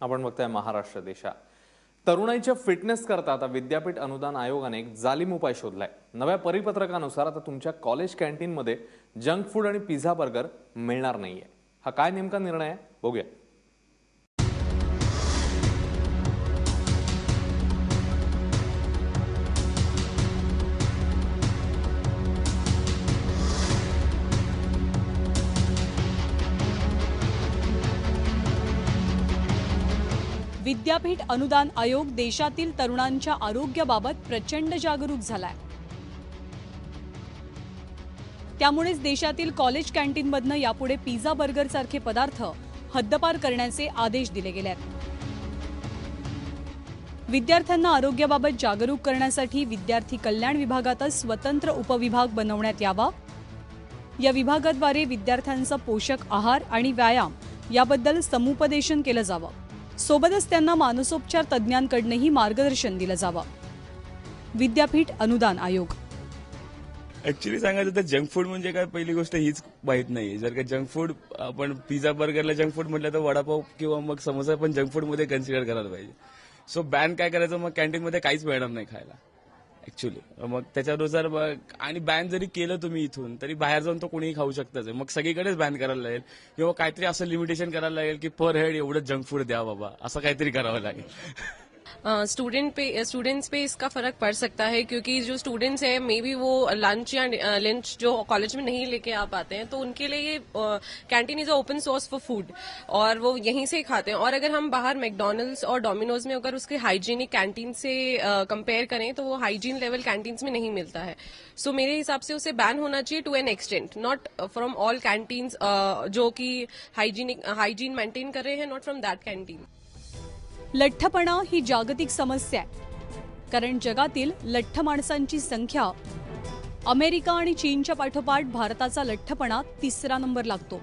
आपण बघताय महाराष्ट्र देशा तरुणाईच्या फिटनेस करता आता विद्यापीठ अनुदान आयोगाने एक जालीम उपाय शोधलाय. नव्या परिपत्रकानुसार आता तुमच्या कॉलेज कॅन्टीनमध्ये जंक फूड आणि पिझ्झा बर्गर मिळणार नाहीये. हा काय नेमका निर्णय आहे? बघूया. विद्यापीठ अनुदान आयोग देशातील तरुणांच्या आरोग्याबाबत प्रचंड जागरूक झालाय. त्यामुळेच देशातील कॉलेज कॅन्टीनमधनं यापुढे पिझ्झा बर्गर सारखे पदार्थ हद्दपार करण्याचे आदेश दिले गेले आहेत. विद्यार्थ्यांना आरोग्याबाबत जागरूक करण्यासाठी विद्यार्थी कल्याण विभागातच स्वतंत्र उपविभाग बनवण्यात यावा. या विभागाद्वारे विद्यार्थ्यांचा पोषक आहार आणि व्यायाम याबद्दल समुपदेशन केलं जावं. सोबतच त्यांना मानसोपचार तज्ज्ञांकडनंही मार्गदर्शन दिलं जावं. विद्यापीठ अनुदान आयोग. ऍक्च्युली सांगायचं तर जंक फूड म्हणजे काय? पहिली गोष्ट हीच माहीत नाही जर का जंक फूड आपण पिझ्झा बर्गरला जंक फूड म्हटलं तर वडापाव किंवा मग समोसा पण जंक फूडमध्ये कन्सिडर करायला पाहिजे. सो बॅन काय करायचं? मग कॅन्टीन मध्ये काहीच मिळणार नाही खायला. ऍक्च्युली मग त्याच्यानुसार मग आणि बॅन जरी केलं तुम्ही इथून तरी बाहेर जाऊन तो कोणीही खाऊ शकताच मग सगळीकडेच बॅन करायला लागेल. किंवा काहीतरी असं लिमिटेशन करायला लागेल की पर हेड एवढं जंक फूड द्या बाबा. असं काहीतरी करावं लागेल. स्टूडेंट पे स्टूडेंट्स पे इसका फ़र्क पड़ सकता है क्योंकि जो स्टूडेंट्स हैं मे बी वो लंच या लंच जो कॉलेज में नहीं लेके आ पाते हैं तो उनके लिए ये canteen is a open source for food और वो यहीं से ही खाते हैं। और अगर हम बाहर मैकडोनल्ड्स और डोमिनोज में अगर उसके हाइजीनिक कैंटीन से कंपेयर करें तो वो हाइजीन लेवल कैंटीन्स में नहीं मिलता है। सो so, मेरे हिसाब से उसे बैन होना चाहिए to an extent not from all canteens जो कि हाइजीनिक हाइजीन मेंटेन कर रहे हैं नॉट फ्रॉम दैट कैंटीन लठ्ठपणा ही जागतिक समस्या आहे. कारण जगातील लठ्ठ माणसांची संख्या अमेरिका आणि चीनच्या पाठोपाठ भारताचा लठ्ठपणा तिसरा नंबर लागतो.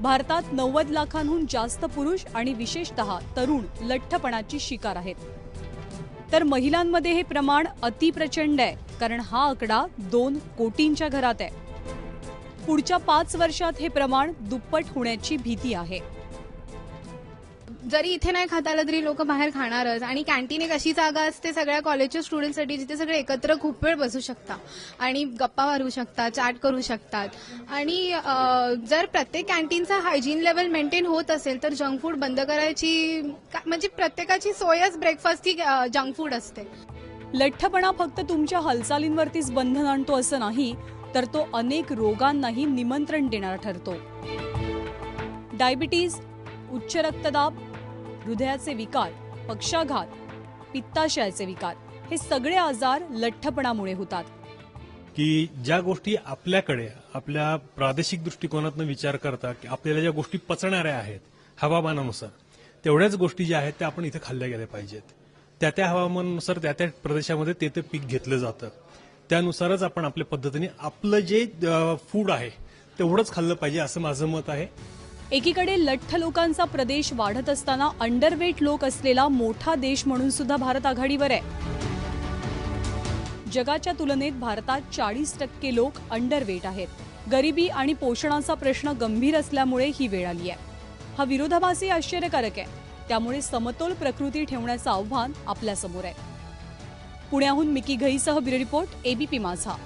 भारतात नव्वद लाखांहून जास्त पुरुष आणि विशेषतः तरुण लठ्ठपणाची शिकार आहेत. तर महिलांमध्ये हे प्रमाण अतिप्रचंड आहे कारण हा आकडा दोन कोटींच्या घरात आहे. पुढच्या पाच वर्षात हे प्रमाण दुप्पट होण्याची भीती आहे. जरी इथे नाही खाता आलं तरी लोक बाहेर खाणारच. आणि कॅन्टीन एक अशी जागा असते सगळ्या कॉलेजच्या स्टुडंटसाठी जिथे सगळे एकत्र खूप वेळ बसू शकता. आणि गप्पा मारू शकतात चॅट करू शकतात. आणि जर प्रत्येक कॅन्टीनचा हायजीन लेवल मेंटेन होत असेल तर जंक फूड बंद करायची का- म्हणजे प्रत्येकाची सोयच ब्रेकफास्ट ही जंक फूड असते. लठ्ठपणा फक्त तुमच्या हालचालींवरतीच बंधन आणतो असं नाही तर तो अनेक रोगांनाही निमंत्रण देणारा ठरतो. डायबिटीज उच्च रक्तदाब हृदयाचे विकार पक्षाघात पित्ताशयाचे विकार हे सगळे आजार लठ्ठपणामुळे होतात. की ज्या गोष्टी आपल्याकडे आपल्या प्रादेशिक दृष्टिकोनातून विचार करता की आपल्याला ज्या गोष्टी पचणाऱ्या आहेत हवामानानुसार तेवढ्याच गोष्टी ज्या आहेत त्या आपण इथे खाल्ल्या गेल्या पाहिजेत. त्या त्या हवामानानुसार त्या त्या प्रदेशामध्ये ते ते पीक घेतलं जातं. त्यानुसारच आपण आपल्या पद्धतीने आपलं जे फूड आहे तेवढंच खाल्लं पाहिजे असं माझं मत आहे. एकीकडे लठ्ठ लोकांचा प्रदेश वाढत असताना अंडरवेट लोक असलेला मोठा देश म्हणून सुद्धा भारत आघाडीवर आहे. जगाच्या तुलनेत भारतात चाळीस टक्के लोक अंडरवेट आहेत. गरिबी आणि पोषणाचा प्रश्न गंभीर असल्यामुळे ही वेळ आली आहे. हा विरोधाभासही आश्चर्यकारक आहे. त्यामुळे समतोल प्रकृती ठेवण्याचं आव्हान आपल्यासमोर आहे. पुण्याहून मिकी घईसह ब्युरो रिपोर्ट एबीपी माझा.